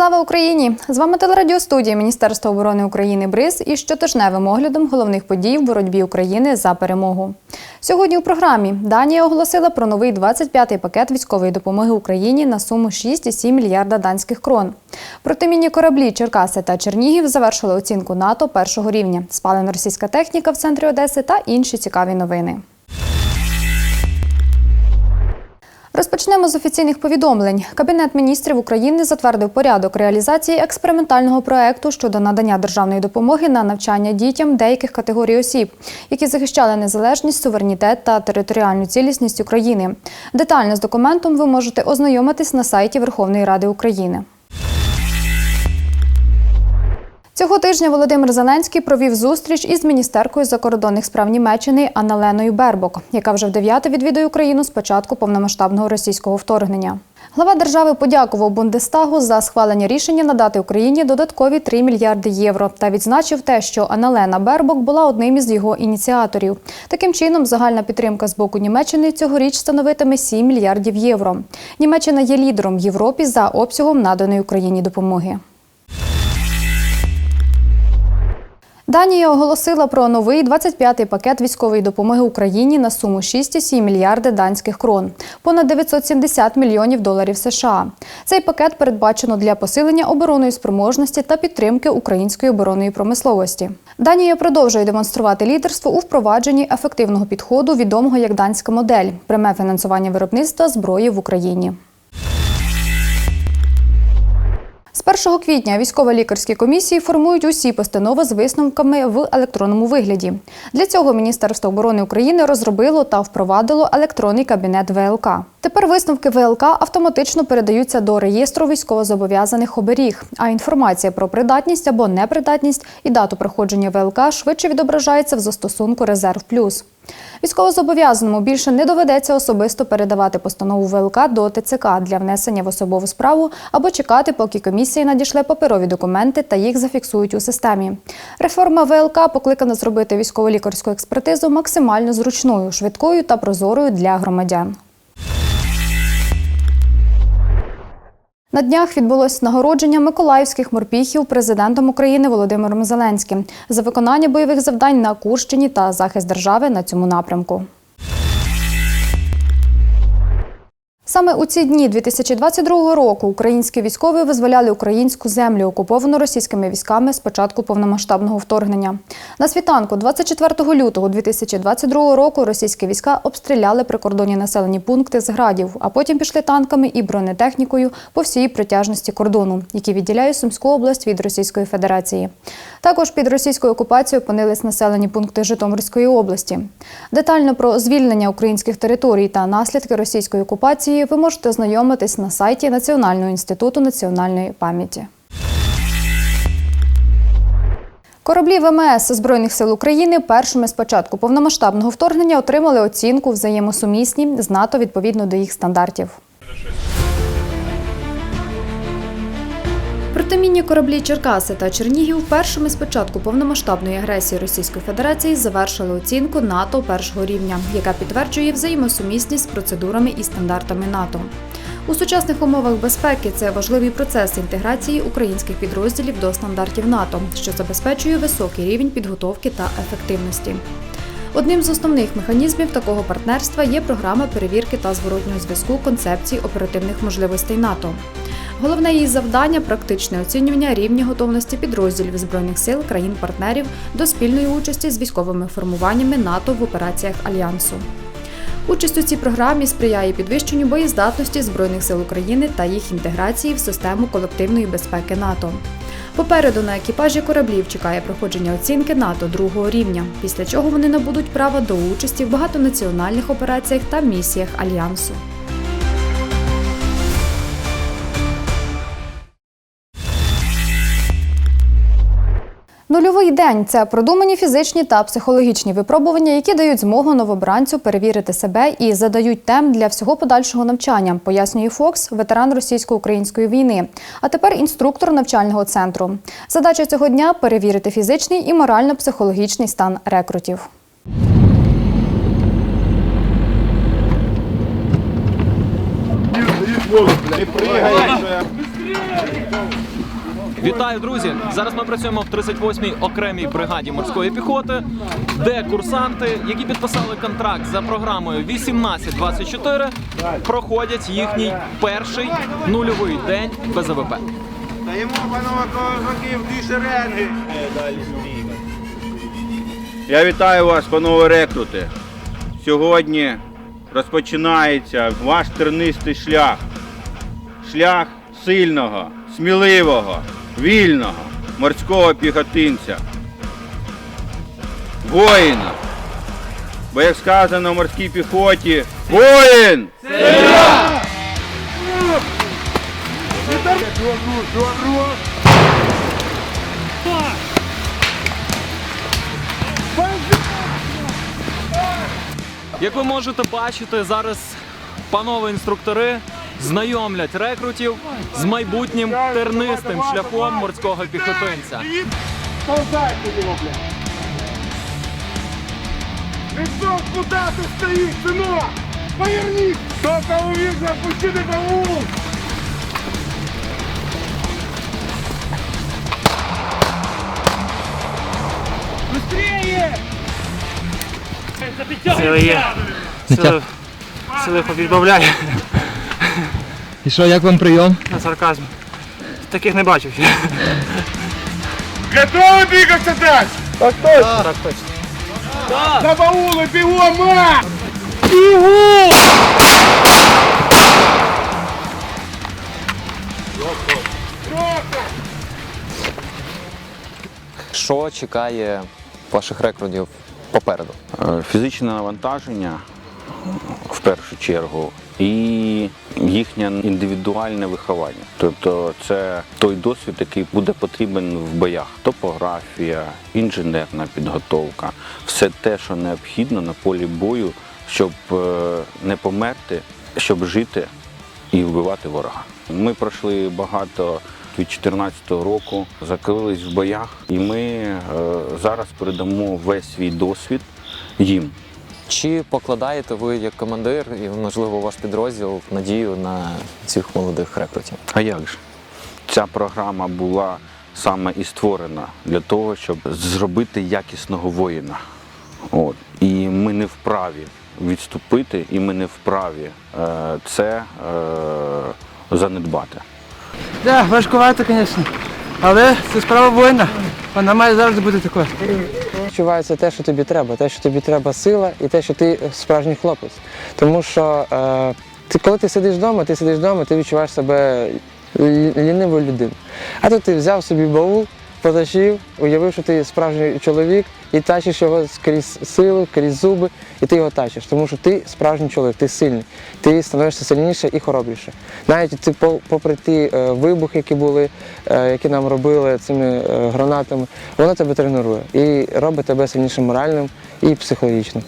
Слава Україні! З вами телерадіостудія Міністерства оборони України БРИЗ із щотижневим оглядом головних подій в боротьбі України за перемогу. Сьогодні у програмі Данія оголосила про новий 25-й пакет військової допомоги Україні на суму 6,7 мільярда данських крон. Протимінні кораблі Черкаси та Чернігів завершили оцінку НАТО першого рівня. Спалена російська техніка в центрі Одеси та інші цікаві новини. Розпочнемо з офіційних повідомлень. Кабінет міністрів України затвердив порядок реалізації експериментального проекту щодо надання державної допомоги на навчання дітям деяких категорій осіб, які захищали незалежність, суверенітет та територіальну цілісність України. Детально з документом ви можете ознайомитись на сайті Верховної Ради України. Цього тижня Володимир Зеленський провів зустріч із міністеркою закордонних справ Німеччини Анналеною Бербок, яка вже вдев'яте відвідує Україну з початку повномасштабного російського вторгнення. Глава держави подякував Бундестагу за схвалення рішення надати Україні додаткові 3 мільярди євро та відзначив те, що Анналена Бербок була одним із його ініціаторів. Таким чином, загальна підтримка з боку Німеччини цьогоріч становитиме 7 мільярдів євро. Німеччина є лідером в Європі за обсягом наданої Україні допомоги. Данія оголосила про новий 25-й пакет військової допомоги Україні на суму 6,7 мільярди данських крон, понад 970 мільйонів доларів США. Цей пакет передбачено для посилення оборонної спроможності та підтримки української оборонної промисловості. Данія продовжує демонструвати лідерство у впровадженні ефективного підходу, відомого як данська модель, пряме фінансування виробництва зброї в Україні. З 1 квітня військово-лікарські комісії формують усі постанови з висновками в електронному вигляді. Для цього Міністерство оборони України розробило та впровадило електронний кабінет ВЛК. Тепер висновки ВЛК автоматично передаються до реєстру військовозобов'язаних оберіг, а інформація про придатність або непридатність і дату проходження ВЛК швидше відображається в застосунку Резерв Плюс. Військовозобов'язаному більше не доведеться особисто передавати постанову ВЛК до ТЦК для внесення в особову справу або чекати, поки комісія надішле паперові документи та їх зафіксують у системі. Реформа ВЛК покликана зробити військово-лікарську експертизу максимально зручною, швидкою та прозорою для громадян. На днях відбулось нагородження миколаївських морпіхів президентом України Володимиром Зеленським за виконання бойових завдань на Курщині та захист держави на цьому напрямку. Саме у ці дні 2022 року українські військові визволяли українську землю, окуповану російськими військами з початку повномасштабного вторгнення. На світанку 24 лютого 2022 року російські війська обстріляли прикордонні населені пункти з градів, а потім пішли танками і бронетехнікою по всій протяжності кордону, який відділяє Сумську область від Російської Федерації. Також під російською окупацією опинились населені пункти Житомирської області. Детально про звільнення українських територій та наслідки російської окупації ви можете ознайомитись на сайті Національного інституту національної пам'яті. Кораблі ВМС Збройних сил України першими з початку повномасштабного вторгнення отримали оцінку взаємосумісні з НАТО відповідно до їх стандартів. Протимінні кораблі Черкаси та Чернігів першими з початку повномасштабної агресії Російської Федерації завершили оцінку НАТО першого рівня, яка підтверджує взаємосумісність з процедурами і стандартами НАТО. У сучасних умовах безпеки це важливий процес інтеграції українських підрозділів до стандартів НАТО, що забезпечує високий рівень підготовки та ефективності. Одним з основних механізмів такого партнерства є програма перевірки та зворотнього зв'язку концепції оперативних можливостей НАТО. Головне її завдання практичне оцінювання рівня готовності підрозділів збройних сил країн-партнерів до спільної участі з військовими формуваннями НАТО в операціях альянсу. Участь у цій програмі сприяє підвищенню боєздатності збройних сил України та їх інтеграції в систему колективної безпеки НАТО. Попереду на екіпажі кораблів чекає проходження оцінки НАТО другого рівня, після чого вони набудуть права до участі в багатонаціональних операціях та місіях альянсу. Нульовий день це продумані фізичні та психологічні випробування, які дають змогу новобранцю перевірити себе і задають тем для всього подальшого навчання, пояснює Фокс, ветеран російсько-української війни. А тепер інструктор навчального центру. Задача цього дня перевірити фізичний і морально-психологічний стан рекрутів. Не пригай. Вітаю, друзі! Зараз ми працюємо в 38-й окремій бригаді морської піхоти, де курсанти, які підписали контракт за програмою 1824, проходять їхній перший нульовий день без АВП. Даємо, панове козаків, дві шеренги. Я вітаю вас, панове рекрути. Сьогодні розпочинається ваш тернистий шлях. Шлях сильного, сміливого, вільного морського піхотинця. Воїна. Бо як сказано в морській піхоті, воїн! Як ви можете бачити, зараз панове інструктори знайомлять рекрутів з майбутнім тернистим шляхом морського піхотинця. Ползай туди, бля. Лицом куда ты стоишь, сынок? Повернись! Только увидел, опусти на голову! Быстрее! Сили є. Сили, сили відбавляє І що, як вам прийом? на сарказм. Таких не бачив ще. Готовы двигаться дальше? Так точно! Так точно. На баулы, бегом, ма! Що чекає ваших рекрутів попереду? Е, Фізичне навантаження в першу чергу і їхнє індивідуальне виховання. Тобто це той досвід, який буде потрібен в боях. Топографія, інженерна підготовка, все те, що необхідно на полі бою, щоб е, не померти, щоб жити і вбивати ворога. Ми пройшли багато від 2014 року, закрились в боях, і ми е, зараз передамо весь свій досвід їм. Чи покладаєте ви як командир і, можливо, ваш підрозділ надію на цих молодих рекрутів? А як же? Ця програма була саме і створена для того, щоб зробити якісного воїна. От. І ми не вправі відступити, і ми не вправі е, це е, занедбати. Так, важкувато, звісно. Але це справа воїна. Вона має завжди бути такою. Відчувається те, що тобі треба, те, що тобі треба сила, і те, що ти справжній хлопець. Тому що е, ти, коли ти сидиш вдома, ти сидиш вдома, ти відчуваєш себе лінивою людиною. А тут ти взяв собі баул, потащив, уявив, що ти справжній чоловік, і тащиш його крізь силу, крізь зуби, і ти його тащиш. Тому що ти справжній чоловік, ти сильний, ти становишся сильніше і хоробріше. Навіть ти, попри ті е, вибухи, які були, е, які нам робили цими е, гранатами, воно тебе тренує і робить тебе сильнішим моральним і психологічним.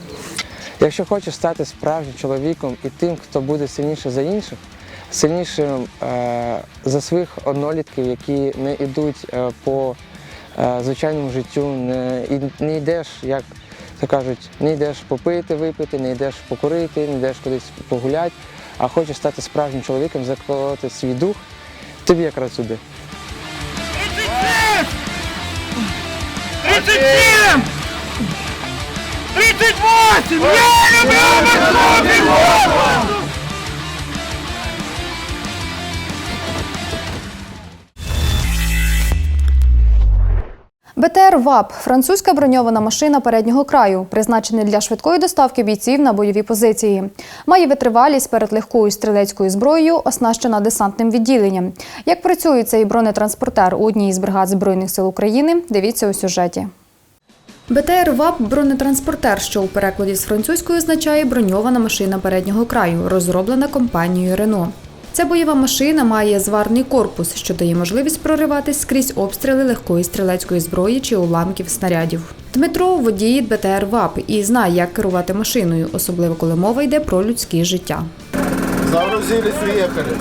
Якщо хочеш стати справжнім чоловіком і тим, хто буде сильніше за інших, сильнішим е, за своїх однолітків, які не йдуть е, по е, звичайному життю, не, йдеш, як то кажуть, не йдеш попити, випити, не йдеш покурити, не йдеш кудись погуляти, а хочеш стати справжнім чоловіком, заколоти свій дух, тобі якраз сюди. 37! 38! Я люблю морську БТР ВАП французька броньована машина переднього краю, призначений для швидкої доставки бійців на бойові позиції. Має витривалість перед легкою стрілецькою зброєю, оснащена десантним відділенням. Як працює цей бронетранспортер у одній із бригад Збройних сил України, дивіться у сюжеті. БТР ВАП бронетранспортер, що у перекладі з французької означає броньована машина переднього краю, розроблена компанією Рено. Ця бойова машина має зварний корпус, що дає можливість прориватись скрізь обстріли легкої стрілецької зброї чи уламків снарядів. Дмитро водій БТР ВАП і знає, як керувати машиною, особливо коли мова йде про людське життя. Загрузились, уехали.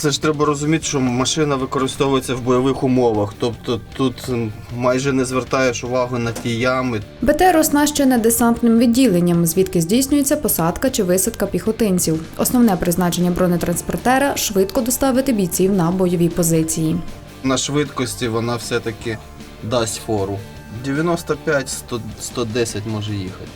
Це ж треба розуміти, що машина використовується в бойових умовах. Тобто тут майже не звертаєш увагу на ті ями. БТР оснащене десантним відділенням, звідки здійснюється посадка чи висадка піхотинців. Основне призначення бронетранспортера швидко доставити бійців на бойові позиції. На швидкості вона все-таки дасть фору. 95 100, 110 може їхати.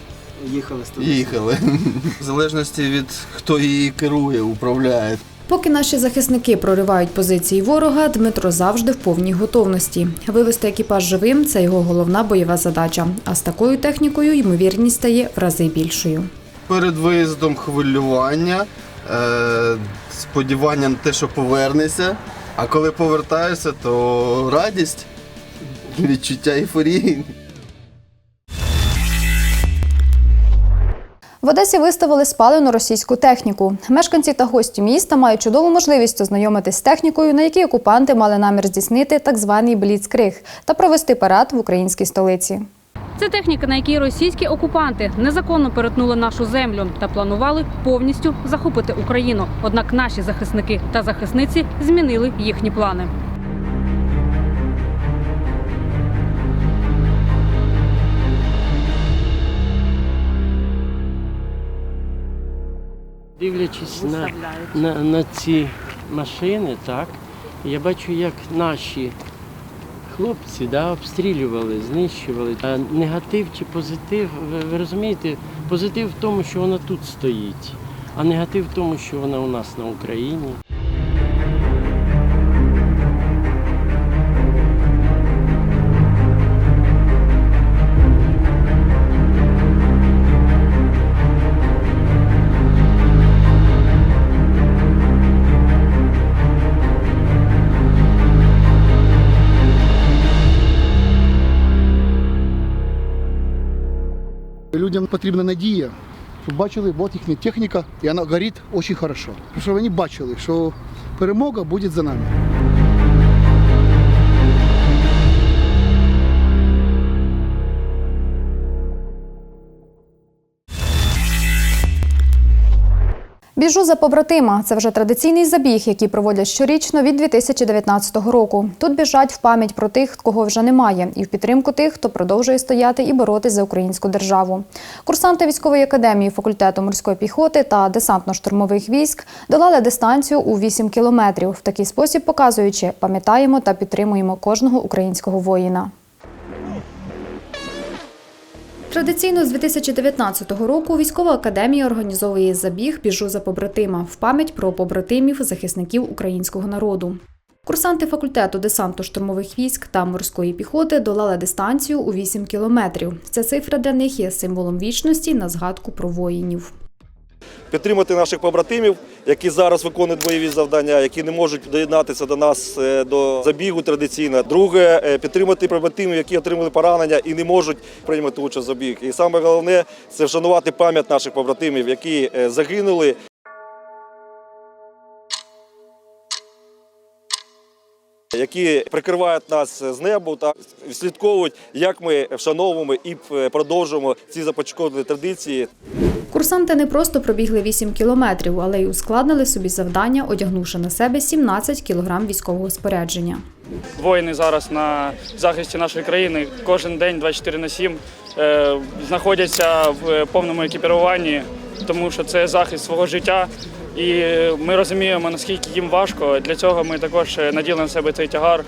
Їхали Їхали. В залежності від хто її керує, управляє. Поки наші захисники проривають позиції ворога, Дмитро завжди в повній готовності. Вивести екіпаж живим це його головна бойова задача. А з такою технікою ймовірність стає в рази більшою. Перед виїздом хвилювання, е, сподівання на те, що повернешся. А коли повертаєшся, то радість, відчуття ейфорії. В Одесі виставили спалену російську техніку. Мешканці та гості міста мають чудову можливість ознайомитись з технікою, на якій окупанти мали намір здійснити так званий бліцкриг та провести парад в українській столиці. Це техніка, на якій російські окупанти незаконно перетнули нашу землю та планували повністю захопити Україну. Однак наші захисники та захисниці змінили їхні плани. Дивлячись на, на, на ці машини, так, я бачу, як наші хлопці да, обстрілювали, знищували. А негатив чи позитив, ви, ви розумієте, позитив в тому, що вона тут стоїть, а негатив в тому, що вона у нас на Україні. Людям потрібна надія, щоб бачили, от їхня техніка, і вона горить дуже хорошо. Щоб вони бачили, що перемога буде за нами. Біжу за побратима. Це вже традиційний забіг, який проводять щорічно від 2019 року. Тут біжать в пам'ять про тих, кого вже немає, і в підтримку тих, хто продовжує стояти і боротись за українську державу. Курсанти військової академії факультету морської піхоти та десантно-штурмових військ долали дистанцію у 8 кілометрів. В такий спосіб показуючи, пам'ятаємо та підтримуємо кожного українського воїна. Традиційно з 2019 року військова академія організовує забіг Біжу за побратима в пам'ять про побратимів захисників українського народу. Курсанти факультету десанту штурмових військ та морської піхоти долали дистанцію у 8 кілометрів. Ця цифра для них є символом вічності на згадку про воїнів. Підтримати наших побратимів, які зараз виконують бойові завдання, які не можуть доєднатися до нас е, до забігу традиційно. Друге е, підтримати побратимів, які отримали поранення і не можуть приймати участь в забіг. І саме головне це вшанувати пам'ять наших побратимів, які е, загинули. Які прикривають нас з неба та слідковують, як ми вшановуємо і продовжуємо ці започатковані традиції. Курсанти не просто пробігли 8 кілометрів, але й ускладнили собі завдання, одягнувши на себе 17 кілограм військового спорядження. Воїни зараз на захисті нашої країни кожен день 24 на 7 е, знаходяться в повному екіпіруванні, тому що це захист свого життя. І ми розуміємо, наскільки їм важко. Для цього ми також наділи на себе цей тягар,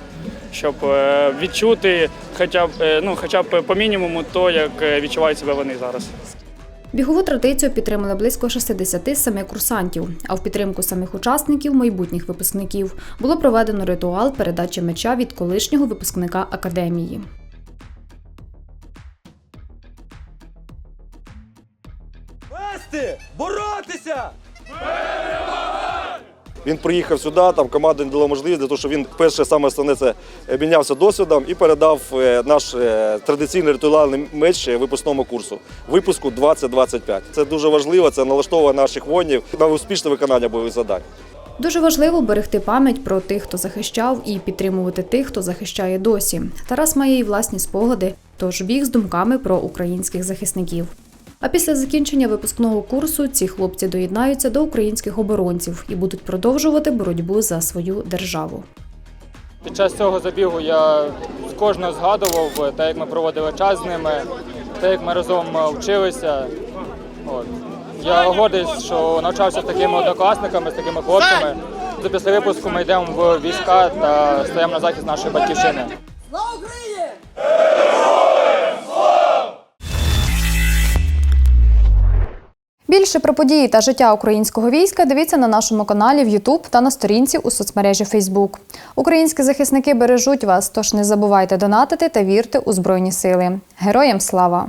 щоб е, відчути хоча б, е, ну, хоча б по мінімуму то, як е, відчувають себе вони зараз. Бігову традицію підтримали близько 60 семи курсантів. А в підтримку самих учасників, майбутніх випускників, було проведено ритуал передачі меча від колишнього випускника академії. Вести! Боротися! Він приїхав сюди, там команда не дала можливість для того, щоб він перше саме основне це обмінявся досвідом і передав е, наш е, традиційний ритуальний меч випускному курсу, випуску 2025. Це дуже важливо, це налаштовує наших воїнів на успішне виконання бойових завдань. Дуже важливо берегти пам'ять про тих, хто захищав, і підтримувати тих, хто захищає досі. Тарас має і власні спогади, тож біг з думками про українських захисників. А після закінчення випускного курсу ці хлопці доєднаються до українських оборонців і будуть продовжувати боротьбу за свою державу. Під час цього забігу я з кожного згадував те, як ми проводили час з ними, те, як ми разом вчилися. От. Я гордий, що навчався з такими однокласниками, з такими хлопцями. Після випуску ми йдемо в війська та стаємо на захист нашої батьківщини. Більше про події та життя українського війська дивіться на нашому каналі в YouTube та на сторінці у соцмережі Facebook. Українські захисники бережуть вас, тож не забувайте донатити та вірте у Збройні Сили. Героям слава!